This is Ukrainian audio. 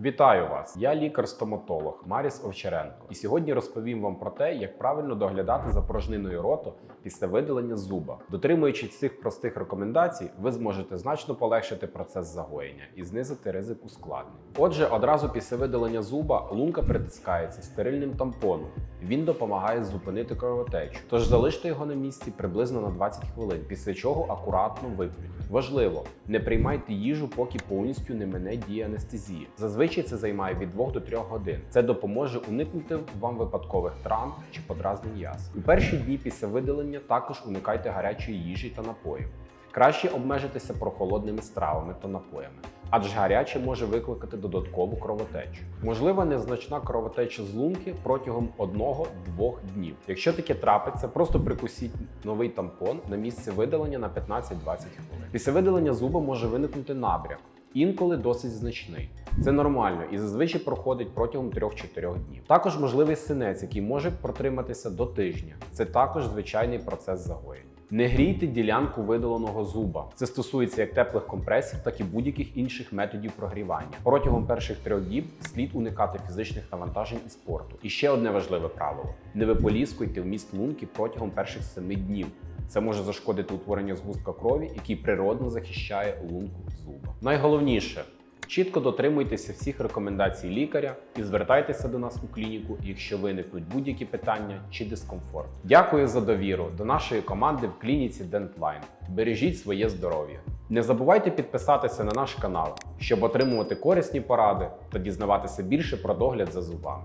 Вітаю вас! Я лікар-стоматолог Маріс Овчаренко. І сьогодні розповім вам про те, як правильно доглядати за порожниною роту після видалення зуба. Дотримуючись цих простих рекомендацій, ви зможете значно полегшити процес загоєння і знизити ризик ускладнень. Отже, одразу після видалення зуба лунка притискається стерильним тампоном. Він допомагає зупинити кровотечу. Тож залиште його на місці приблизно на 20 хвилин, після чого акуратно виплюньте. Важливо, не приймайте їжу, поки повністю не мине дія анестезії. Зазвичай це займає від 2 до 3 годин. Це допоможе уникнути вам випадкових травм чи подразнень яз. У перші дні після видалення також уникайте гарячої їжі та напоїв. Краще обмежитися прохолодними стравами та напоями, адже гаряче може викликати додаткову кровотечу. Можлива незначна кровотеча з лунки протягом 1-2 днів. Якщо таке трапиться, просто прикусіть новий тампон на місце видалення на 15-20 хвилин. Після видалення зуба може виникнути набряк. Інколи досить значний. Це нормально і зазвичай проходить протягом 3-4 днів. Також можливий синець, який може протриматися до тижня. Це також звичайний процес загоєння. Не грійте ділянку видаленого зуба. Це стосується як теплих компресів, так і будь-яких інших методів прогрівання. Протягом перших трьох діб слід уникати фізичних навантажень і спорту. І ще одне важливе правило: не виполіскуйте вміст лунки протягом перших семи днів. Це може зашкодити утворення згустка крові, який природно захищає лунку зуба. Найголовніше чітко дотримуйтеся всіх рекомендацій лікаря і звертайтеся до нас у клініку, якщо виникнуть будь-які питання чи дискомфорт. Дякую за довіру до нашої команди в клініці Dentline. Бережіть своє здоров'я. Не забувайте підписатися на наш канал, щоб отримувати корисні поради та дізнаватися більше про догляд за зубами.